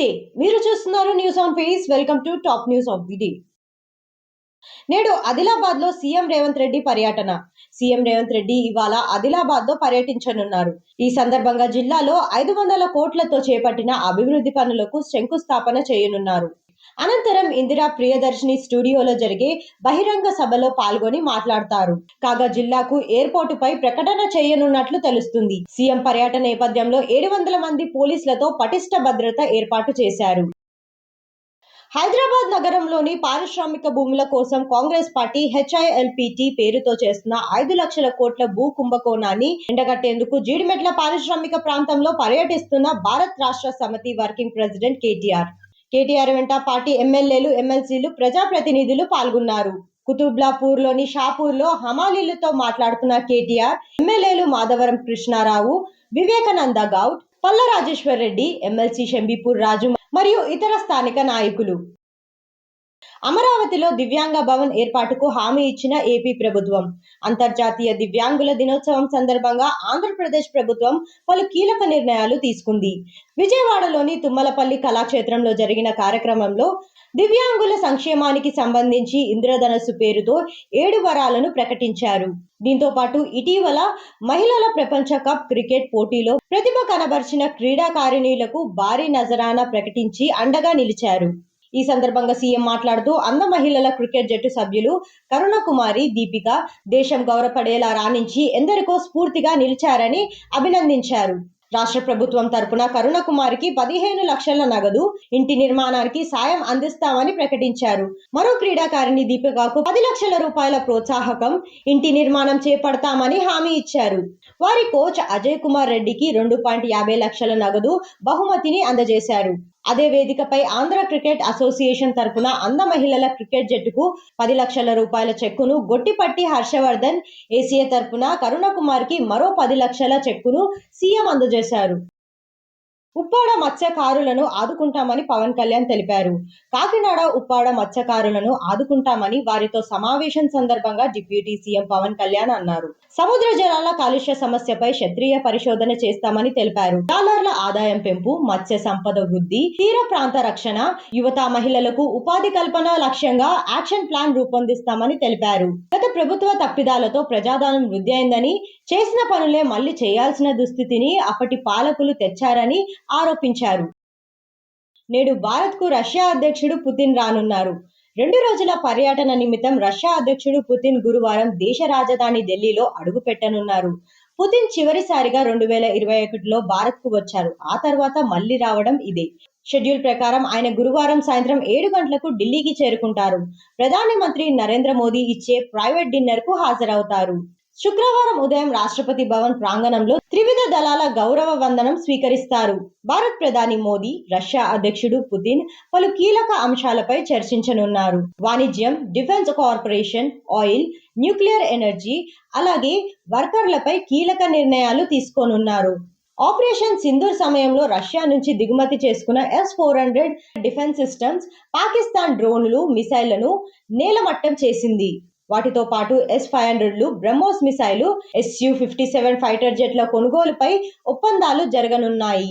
నమస్తే మీరు చూస్తున్నారు news on face welcome to top news of the day నేడు ఆదిలాబాద్లో సీఎం రేవంత్ రెడ్డి పర్యటన. సీఎం రేవంత్ రెడ్డి ఇవాళ ఆదిలాబాద్లో పర్యటించనున్నారు. ఈ సందర్భంగా జిల్లాలో ఐదు వందల కోట్లతో చేపట్టిన అభివృద్ధి పనులకు శంకుస్థాపన చేయనున్నారు. అనంతరం ఇందిరా ప్రియదర్శిని స్టూడియోలో జరిగే బహిరంగ సభలో పాల్గొని మాట్లాడతారు. కాగా జిల్లాకు ఎయిర్పోర్టుపై ప్రకటన చేయనున్నట్లు తెలుస్తుంది. సీఎం పర్యటన నేపథ్యంలో ఏడు వందల మంది పోలీసులతో పటిష్ట భద్రత ఏర్పాటు చేశారు. హైదరాబాద్ నగరంలోని పారిశ్రామిక భూముల కోసం కాంగ్రెస్ పార్టీ హెచ్ఐఎల్పిటి పేరుతో చేస్తున్న ఐదు లక్షల కోట్ల భూ కుంభకోణాన్ని ఎండగట్టేందుకు జీడిమెట్ల పారిశ్రామిక ప్రాంతంలో పర్యటిస్తున్న భారత్ రాష్ట్ర సమితి వర్కింగ్ ప్రెసిడెంట్ కేటీఆర్. కేటీఆర్ వెంట పార్టీ ఎమ్మెల్యేలు ఎమ్మెల్సీలు ప్రజాప్రతినిధులు పాల్గొన్నారు. కుతుబ్లాపూర్లోని షాపూర్లో హమాలీలతో మాట్లాడుతున్న కేటీఆర్ ఎమ్మెల్యేలు మాధవరం కృష్ణారావు వివేకానంద గౌడ్ పల్ల రాజేశ్వర్ రెడ్డి ఎమ్మెల్సీ షంబీపూర్ రాజు మరియు ఇతర స్థానిక నాయకులు. అమరావతిలో దివ్యాంగ భవన్ ఏర్పాటుకు హామీ ఇచ్చిన ఏపీ ప్రభుత్వం. అంతర్జాతీయ దివ్యాంగుల దినోత్సవం సందర్భంగా ఆంధ్రప్రదేశ్ ప్రభుత్వం పలు కీలక నిర్ణయాలు తీసుకుంది. విజయవాడలోని తుమ్మలపల్లి కళాక్షేత్రంలో జరిగిన కార్యక్రమంలో దివ్యాంగుల సంక్షేమానికి సంబంధించి ఇంద్రధనస్సు పేరుతో ఏడు వరాలను ప్రకటించారు. దీంతో పాటు ఇటీవల మహిళల ప్రపంచ కప్ క్రికెట్ పోటీలో ప్రతిభ కనబర్చిన క్రీడాకారిణీలకు భారీ నజరాన ప్రకటించి అండగా నిలిచారు. ఈ సందర్భంగా సీఎం మాట్లాడుతూ అంద మహిళల క్రికెట్ జట్టు సభ్యులు కరుణకుమారి దీపిక దేశం గౌరవపడేలా రాణించి ఎందరికో స్ఫూర్తిగా నిలిచారని అభినందించారు. రాష్ట్ర ప్రభుత్వం తరపున కరుణకుమారికి పదిహేను లక్షల నగదు ఇంటి నిర్మాణానికి సాయం అందిస్తామని ప్రకటించారు. మరో క్రీడాకారిణి దీపికకు పది లక్షల రూపాయల ప్రోత్సాహకం ఇంటి నిర్మాణం చేపడతామని హామీ ఇచ్చారు. వారి కోచ్ అజయ్ కుమార్ రెడ్డికి రెండు పాయింట్ యాభై లక్షల నగదు బహుమతిని అందజేశారు. అదే వేదికపై ఆంధ్ర క్రికెట్ అసోసియేషన్ తరపున అంద మహిళల క్రికెట్ జట్టుకు పది లక్షల రూపాయల చెక్కును గొట్టిపట్టి హర్షవర్ధన్ ఏసీఏ తరపున కరుణకుమార్కి మరో పది లక్షల చెక్కును సీఎం అందజేశారు. ఉప్పాడ మత్స్యకారులను ఆదుకుంటామని పవన్ కళ్యాణ్ తెలిపారు. కాకినాడ ఉప్పాడ మత్స్యకారులను ఆదుకుంటామని వారితో సమావేశం సందర్భంగా డిప్యూటీ సీఎం పవన్ కళ్యాణ్ అన్నారు. సముద్ర జలాల కాలుష్య సమస్యపై క్షత్రియ పరిశోధన చేస్తామని తెలిపారు. డాలర్ల ఆదాయం పెంపు మత్స్య సంపద వృద్ధి తీర ప్రాంత రక్షణ యువత మహిళలకు ఉపాధి కల్పన లక్ష్యంగా యాక్షన్ ప్లాన్ రూపొందిస్తామని తెలిపారు. గత ప్రభుత్వ తప్పిదాలతో ప్రజాదానం వృద్ధి అయిందని చేసిన పనులే మళ్ళీ చేయాల్సిన దుస్థితిని అప్పటి పాలకులు తెచ్చారని ఆరోపించారు. నేడు భారత్కు రష్యా అధ్యక్షుడు పుతిన్ రానున్నారు. రెండు రోజుల పర్యటన నిమిత్తం రష్యా అధ్యక్షుడు పుతిన్ గురువారం దేశ రాజధాని ఢిల్లీలో అడుగుపెట్టనున్నారు. పుతిన్ చివరిసారిగా రెండు వేల ఇరవై ఒకటిలో భారత్కు వచ్చారు. ఆ తర్వాత మళ్ళీ రావడం ఇదే. షెడ్యూల్ ప్రకారం ఆయన గురువారం సాయంత్రం ఏడు గంటలకు ఢిల్లీకి చేరుకుంటారు. ప్రధానమంత్రి నరేంద్ర మోదీ ఇచ్చే ప్రైవేట్ డిన్నర్కు హాజరవుతారు. శుక్రవారం ఉదయం రాష్ట్రపతి భవన్ ప్రాంగణంలో త్రివిధ దళాల గౌరవ వందనం స్వీకరిస్తారు. భారత్ ప్రధాని మోదీ రష్యా అధ్యక్షుడు పుతిన్ పలు కీలక అంశాలపై చర్చించనున్నారు. వాణిజ్యం defence corporation oil nuclear energy అలాగే వర్కర్లపై కీలక నిర్ణయాలు తీసుకోనున్నారు. ఆపరేషన్ సింధూర్ సమయంలో రష్యా నుంచి దిగుమతి చేసుకున్న S four hundred defence systems Pakistan డ్రోన్లు మిసైళ్ళను నేలమట్టం చేసింది. వాటితో పాటు S five హండ్రెడ్లు BrahMos missile SU fifty seven fighter జెట్ల కొనుగోలుపై ఒప్పందాలు జరగనున్నాయి.